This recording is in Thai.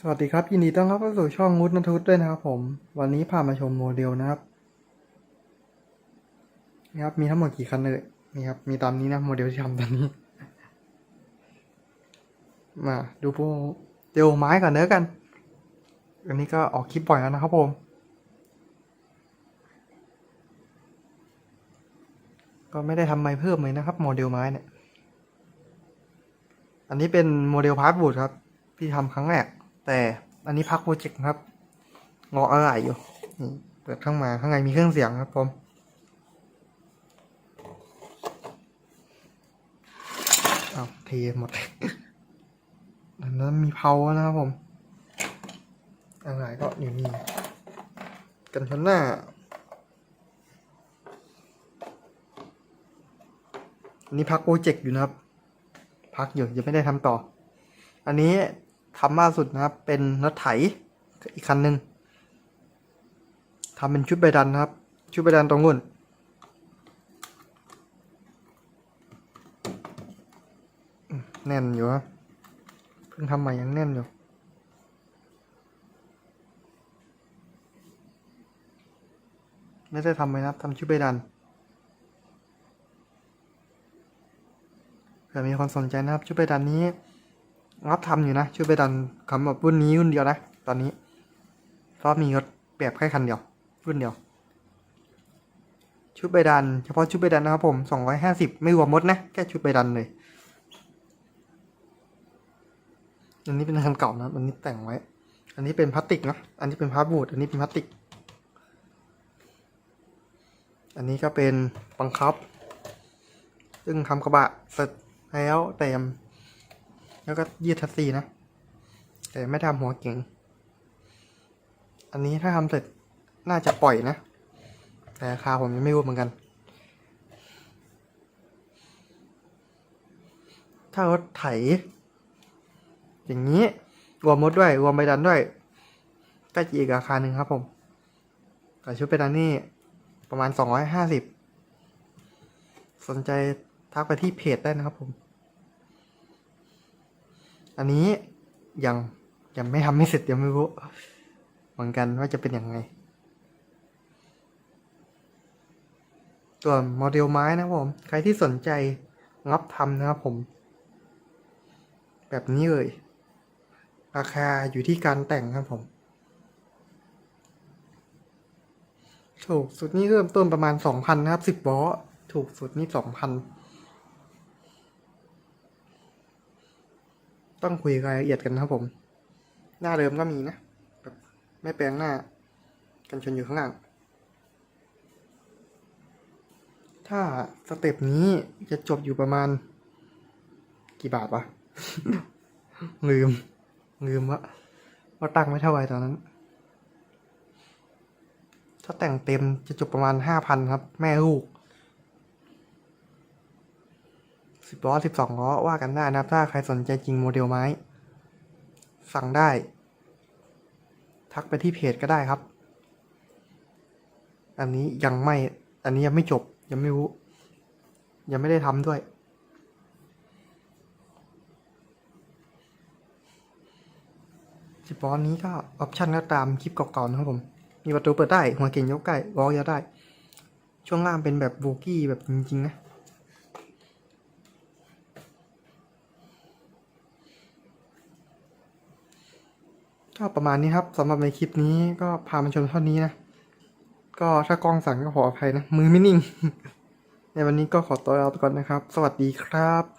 สวัสดีครับ ยินดีต้อนรับเข้าสู่ช่องงุดนทุศด้วยนะครับผม วันนี้พามาชมโมเดลนะครับนี่ครับมีทั้งหมดกี่คันเลยนี่ครับมีตามนี้นะโมเดลที่ทำตอนนี้ มาดูโปรเดลไม้ก่อนเนื้อะกัน อันนี้ก็ออกคลิปบ่อยแล้วนะครับผม ก็ไม่ได้ทำไม้เพิ่มเลยนะครับ โมเดลไม้เนี่ย อันนี้เป็นโมเดลพาร์ทบูดครับที่ทำครั้งแรก แต่อันนี้พักโปรเจกต์ครับ งออะไรอยู่นี่เปิดข้างมาข้างในมีเครื่องเสียงครับผมเอาเทหมดอันนั้นมีเพานะครับผมอะไรก็อยู่นี่กันชนหน้าอันนี้พักโปรเจกต์อยู่นะครับ พักอยู่ยังไม่ได้ทำต่อ อันนี้ ทำล่าสุดนะครับ เป็นรถไถอีกคันหนึ่งทำเป็นชุดใบดันนะครับ ชุดใบดันตรงนุ่นแน่นอยู่ครับเพิ่งทำใหม่ยังแน่นอยู่ไม่ได้ทำไปนะทำชุดใบดันเผื่อมีคนสนใจนะครับชุดใบดันนี้ รับทำอยู่นะ ช่วยไปดันคำแบบรุ่นนี้รุ่นเดียวนะ ตอนนี้เพราะมีรถแบบแค่คันเดียว รุ่นเดียว ชุดใบดัน เฉพาะชุดใบดันนะครับผมสองร้อยห้าสิบไม่รวมมดนะ แค่ชุดใบดันเลย อันนี้เป็นคันเก่านะ อันนี้แต่งไว้ อันนี้เป็นพลาสติกนะ อันนี้เป็นพลาสบูดอันนี้เป็นพลาสติก อันนี้ก็เป็นบังคับ ซึ่งทำกระบะเสร็จแล้วแต่ยัง แล้วก็ยืดทัสซีนะ แต่ไม่ทำหัวเก่ง อันนี้ถ้าทำเสร็จน่าจะปล่อยนะ แต่ราคาผมยังไม่รู้เหมือนกัน ถ้ารถไถ อย่างนี้ รวมมดด้วย รวมใบดันด้วยก็จะอีกราคาหนึ่งครับผมแต่ชุดใบดันนี่ประมาณสองร้อยห้าสิบสนใจทักไปที่เพจได้นะครับผม อันนี้ยังยังไม่ทำไม่เสร็จยังไม่รู้เหมือนกันว่าจะเป็นยังไง ตัวโมเดลไม้นะผม ใครที่สนใจงับทำนะครับผม แบบนี้เลย ราคาอยู่ที่การแต่งครับผม ถูกสุดนี่เริ่มต้นประมาณสองพันนะครับสิล้อถูกสุดนี่สองพัน ต้องคุยรายละเอียดกันนะครับผม หน้าเดิมก็มีนะแบบไม่แปลงหน้า กันชนอยู่ข้างล่าง ถ้าสเต็ปนี้จะจบอยู่ประมาณ กี่บาทวะ ลืม ลืมว่าว่าตั้งไม่เท่าไหร่ตอนนั้น ถ้าแต่งเต็มจะจบประมาณห้าพันครับ แม่ลูก สิบล้อสิบสองล้อว่ากันได้นับถ้าใครสนใจจริงโมเดลไม้ สั่งได้ ทักไปที่เพจก็ได้ครับ อันนี้ยังไม่ อันนี้ยังไม่จบยังไม่รู้ ยังไม่ได้ทำด้วย สิบล้อนี้ก็ออปชันก็ตามคลิปเก่าๆนะครับผม มีประตูเปิดได้ หัวเก่งยกใกล้ล้อยาวได้ ช่วงล่างเป็นแบบโบกี้แบบจริงๆนะ ก็ประมาณนี้ครับสำหรับในคลิปนี้ก็พามาชมเท่านี้นะ ก็ถ้ากล้องสั่งก็ขออภัยนะ มือไม่นิ่ง ในวันนี้ก็ขอตัวลาไปก่อนนะครับ สวัสดีครับ